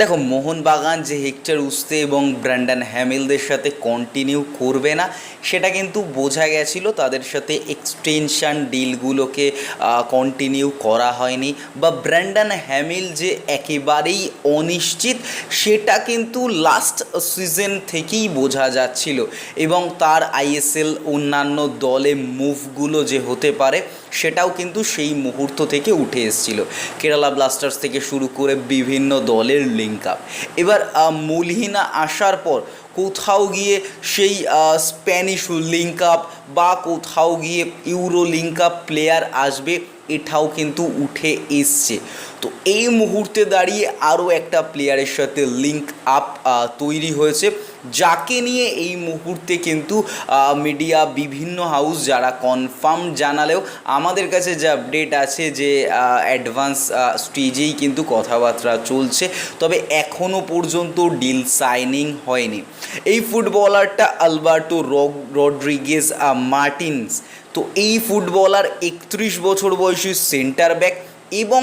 দেখো, মোহনবাগান যে হেক্টর উস্তে এবং ব্র্যান্ডন হ্যামিলদের সাথে কন্টিনিউ করবে না, সেটা কিন্তু বোঝা গেছিল তাদের সাথে এক্সটেনশান ডিলগুলোকে কন্টিনিউ করা হয়নি বা ব্র্যান্ডন হ্যামিল যে একেবারেই অনিশ্চিত, সেটা কিন্তু লাস্ট সিজন থেকেই বোঝা যাচ্ছিল এবং তার আইএসএল অন্যান্য দলে মুভগুলো যে হতে পারে, সেটাও কিন্তু সেই মুহূর্ত থেকে উঠে এসেছিল। কেরালা ব্লাস্টার্স থেকে শুরু করে বিভিন্ন দলের লিঙ্ক আপ এবার আহ, মুলহিনা আসার পর কোথাও গিয়ে সেই স্প্যানিশ লিঙ্ক আপ বা কোথাও গিয়ে ইউরো লিঙ্ক আপ প্লেয়ার আসবে এটাও কিন্তু উঠে এসছে। তো এই মুহূর্তে দাঁড়িয়ে আরও একটা প্লেয়ারের সাথে লিঙ্ক আপ তৈরি হয়েছে, যাকে নিয়ে এই মুহূর্তে কিন্তু মিডিয়া বিভিন্ন হাউস যারা কনফার্ম জানালেও আমাদের কাছে যে আপডেট আছে যে অ্যাডভান্স স্টেজেই কিন্তু কথাবার্তা চলছে, তবে এখনও পর্যন্ত ডিল সাইনিং হয়নি। এই ফুটবলারটা আলবার্টো রড্রিগেজ মার্টিনস। তো এই ফুটবলার একত্রিশ বছর বয়সী সেন্টার ব্যাক এবং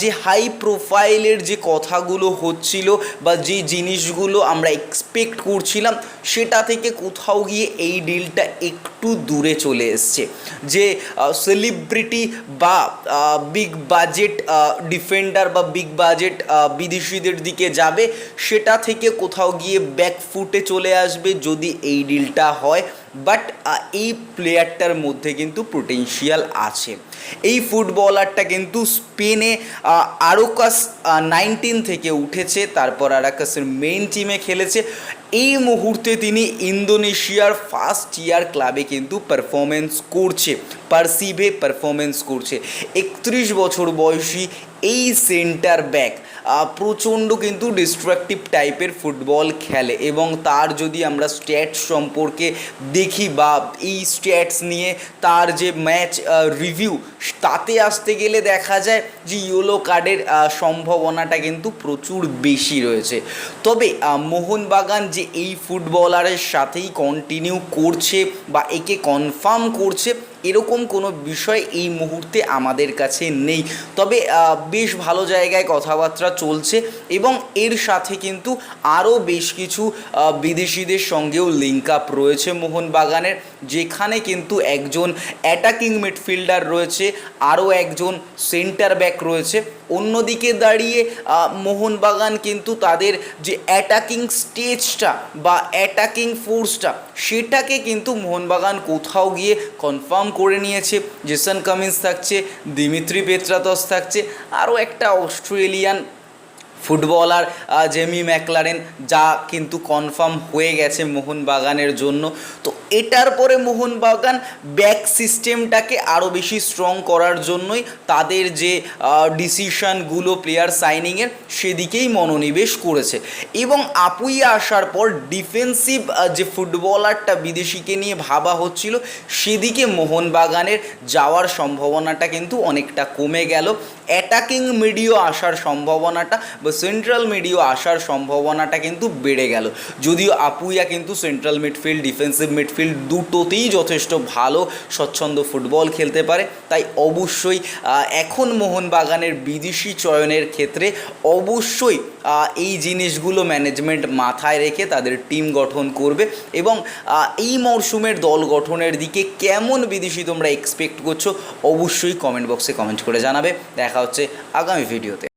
যে হাই প্রোফাইলের যে কথাগুলো হচ্ছিল বা যে জিনিসগুলো আমরা এক্সপেক্ট করছিলাম, সেটা থেকে কোথাও গিয়ে এই ডিলটা একটু দূরে চলে এসছে। যে সেলিব্রিটি বা বিগ বাজেট ডিফেন্ডার বা বিগ বাজেট বিদেশিদের দিকে যাবে, সেটা থেকে কোথাও গিয়ে ব্যাকফুটে চলে আসবে যদি এই ডিলটা হয়। বাট এই প্লেয়ারটার মধ্যে কিন্তু পোটেনশিয়াল আছে। এই ফুটবলারটা কিন্তু স্পেনে আরোকাস নাইনটিন থেকে উঠেছে, তারপর আরাকাসের মেইন টিমে খেলেছে। এই মুহূর্তে তিনি ইন্দোনেশিয়ার ফার্স্ট ইয়ার ক্লাবে কিন্তু পারফরমেন্স করছে পারসিভে পারফরমেন্স করছে। একত্রিশ বছর বয়সী এই সেন্টার ব্যাক প্রচণ্ড কিন্তু ডিস্ট্রাকটিভ টাইপের ফুটবল খেলে এবং তার যদি আমরা স্ট্যাটস সম্পর্কে দেখি বা এই স্ট্যাটস নিয়ে তার যে ম্যাচ রিভিউ তাতে আসতে গেলে দেখা যায় যে ইয়েলো কার্ডের সম্ভাবনাটা কিন্তু প্রচুর বেশি রয়েছে। তবে মোহনবাগান যে এই ফুটবলারের সাথেই কন্টিনিউ করছে বা একে কনফার্ম করছে এরকম কোনো বিষয় এই মুহূর্তে আমাদের কাছে নেই। তবে বেশ ভালো জায়গায় কথাবার্তা চলছে এবং এর সাথে কিন্তু আরও বেশ কিছু বিদেশিদের সঙ্গেও লিঙ্ক আপ রয়েছে মোহনবাগানের, যেখানে কিন্তু একজন অ্যাটাকিং মিডফিল্ডার রয়েছে, আরও একজন সেন্টার ব্যাক রয়েছে। অন্যদিকে দাঁড়িয়ে মোহনবাগান কিন্তু তাদের যে অ্যাটাকিং স্টেজটা বা অ্যাটাকিং ফোর্সটা সেটাকে কিন্তু মোহনবাগান কোথাও গিয়ে কনফার্ম করে নিয়েছে। জেসন কামিন্স থাকছে, দিমিত্রি পেত্রাতস থাকছে, আরও একটা অস্ট্রেলিয়ান ফুটবলার জেমি ম্যাকলারেন, যা কিন্তু কনফার্ম হয়ে গেছে মোহনবাগানের জন্য। তো এটার পরে মোহনবাগান ব্যাক সিস্টেমটাকে আরও বেশি স্ট্রং করার জন্যই তাদের যে ডিসিশনগুলো প্লেয়ার সাইনিংয়ের সেদিকেই মনোনিবেশ করেছে। এবং আপুইয়া আসার পর ডিফেন্সিভ যে ফুটবলারটা বিদেশিকে নিয়ে ভাবা হচ্ছিল, সেদিকে মোহনবাগানের যাওয়ার সম্ভাবনাটা কিন্তু অনেকটা কমে গেল। অ্যাটাকিং মিডিও আসার সম্ভাবনাটা সেন্ট্রাল মিডিও আসার সম্ভাবনাটা কিন্তু বেড়ে গেল। যদিও আপুইয়া কিন্তু সেন্ট্রাল মিডফিল্ড ডিফেন্সিভ মিডফিল্ড দুটোতেই যথেষ্ট ভালো, স্বচ্ছন্দ ফুটবল খেলতে পারে। তাই অবশ্যই এখন মোহনবাগানের বিদেশি চয়নের ক্ষেত্রে অবশ্যই এই জিনিসগুলো ম্যানেজমেন্ট মাথায় রেখে তাদের টিম গঠন করবে এবং এই মরশুমের দল গঠনের দিকে কেমন বিদেশি তোমরা এক্সপেক্ট করছ, অবশ্যই কমেন্ট বক্সে কমেন্ট করে জানাবে। দেখা হচ্ছে আগামী ভিডিওতে